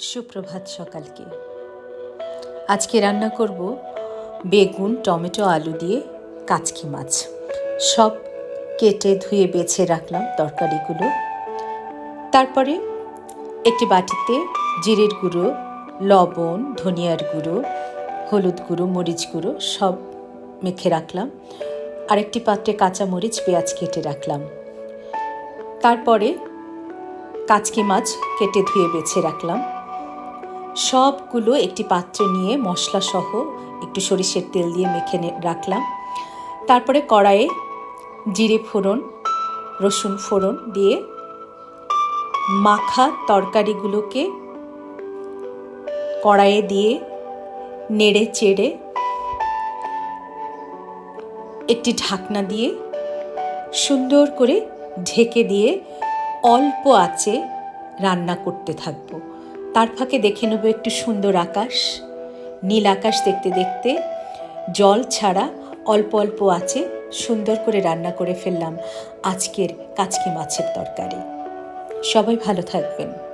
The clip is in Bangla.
সুপ্রভাত সকালকে। আজকে রান্না করব বেগুন, টমেটো, আলু দিয়ে কাচকি মাছ। সব কেটে ধুয়ে বেছে রাখলাম তরকারিগুলো। তারপরে একটি বাটিতে জিরের গুঁড়ো, লবণ, ধনিয়ার গুঁড়ো, হলুদ গুঁড়ো, মরিচ গুঁড়ো সব মেখে রাখলাম। আরেকটি পাত্রে কাঁচা মরিচ, পেঁয়াজ কেটে রাখলাম। তারপরে কাচকি মাছ কেটে ধুয়ে বেছে রাখলাম। সবগুলো একটি পাত্রে নিয়ে মশলা সহ একটু সরিষের তেল দিয়ে মেখে রাখলাম। তারপরে কড়াইয়ে জিরে ফোড়ন, রসুন ফোড়ন দিয়ে মাখা তরকারিগুলোকে কড়াইয়ে দিয়ে নেড়ে চেড়ে একটি ঢাকনা দিয়ে সুন্দর করে ঢেকে দিয়ে অল্প আঁচে রান্না করতে থাকব। তার ফাঁকে দেখে নেব একটু সুন্দর আকাশ। নীল আকাশ দেখতে দেখতে জল ছাড়া অল্প অল্প আছে, সুন্দর করে রান্না করে ফেললাম আজকের কাচকি মাছের তরকারি। সবাই ভালো থাকবেন।